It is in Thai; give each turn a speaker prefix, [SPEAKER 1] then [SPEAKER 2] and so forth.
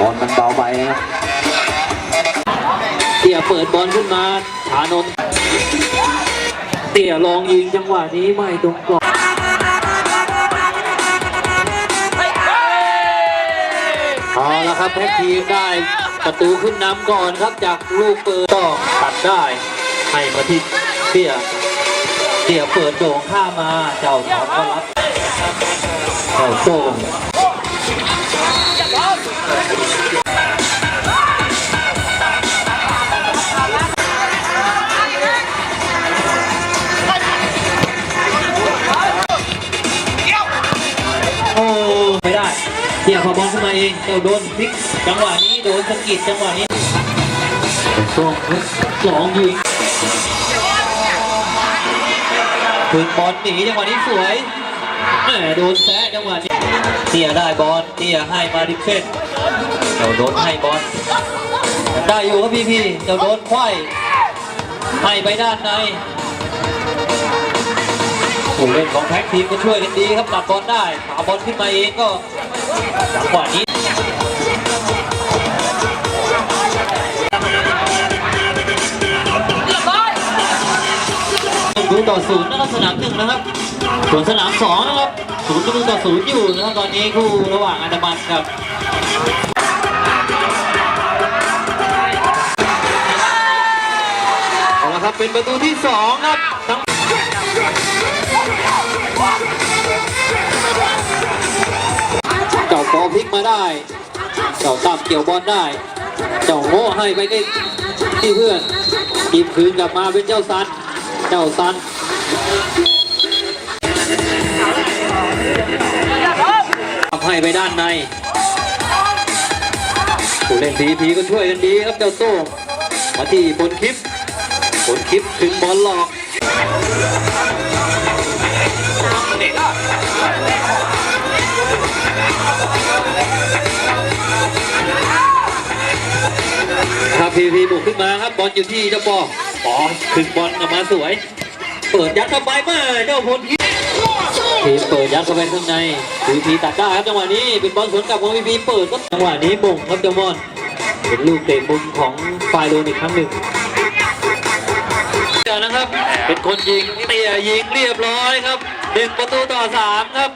[SPEAKER 1] บอลมันเบาไปครับ
[SPEAKER 2] เตี่ยเปิดบอลขึ้นมาฐานนท์เตี่ยลองยิงจังหวะนี้ไม่ตรงกรอบเอาละครับแพ็กทีมได้ประตูขึ้นนำก่อนครับจากลูกเปิดต่อตัดได้ให้มาที่เตี่ยเตี่ยเปิดโด่งข้ามาเจ้าทองก็รับเจ้าโต้ง เที่ยพอบอลขึ้นมาเองเจ้าโดนพลิกจังหวะนี้โดนสกิดจังหวะนี้ช่วงสองยิงถึงบอลหนีจังหวะนี้สวยแหมโดนแซะจังหวะนี้เตียได้บอลเตียให้มาดิเฟนเจ้าโดนให้บอลได้อยู่ครับพี่พี่ๆเจ้าโดนควายให้ไปด้านในผู้เล่นของแพ็กทีมก็ช่วยกันดีครับตัดบอลได้หาบอลขึ้นมาเองก็ จังหวะนี้ดูต่อศูนย์นะครับสนามหนึ่งนะครับส่วนสนามสองนะครับศูนย์ประตูต่อศูนย์อยู่นะครับตอนนี้คู่ระหว่างอันดามันกับเอาละครับเป็นประตูที่สองครับ มาได้ เจ้าตามเกี่ยวบอลได้ เจ้าโง่ให้ไปได้ที่เพื่อนทีมคืนกลับมาเป็นเจ้าซัน เจ้าซันทำให้ไปด้านในผู้เล่นพีพีก็ช่วยกันดีครับเจ้าโต้มาที่บนคลิปบนคลิปถึงบอลหลอก พีพีบุกขึ้นมาครับบอลอยู่ที่เจ้าปอปอขึ้นบอลออกมาสวย เปิดยัดเข้าไปมาเจ้าพลทีทีมเปิดยัดเข้าไปข้างในพีพีตัดได้ครับจังหวะนี้เป็นบอลสวนกลับของพีพีเปิดก็จังหวะนี้บ่งครับเจ้าบอลเป็นลูกเตะมุมของไฟโดนอีกครั้งหนึ่งเดี๋ยวนะครับ เป็นคนยิงเตี่ยยิงเรียบร้อยครับหนึ่งประตูต่อสามครับ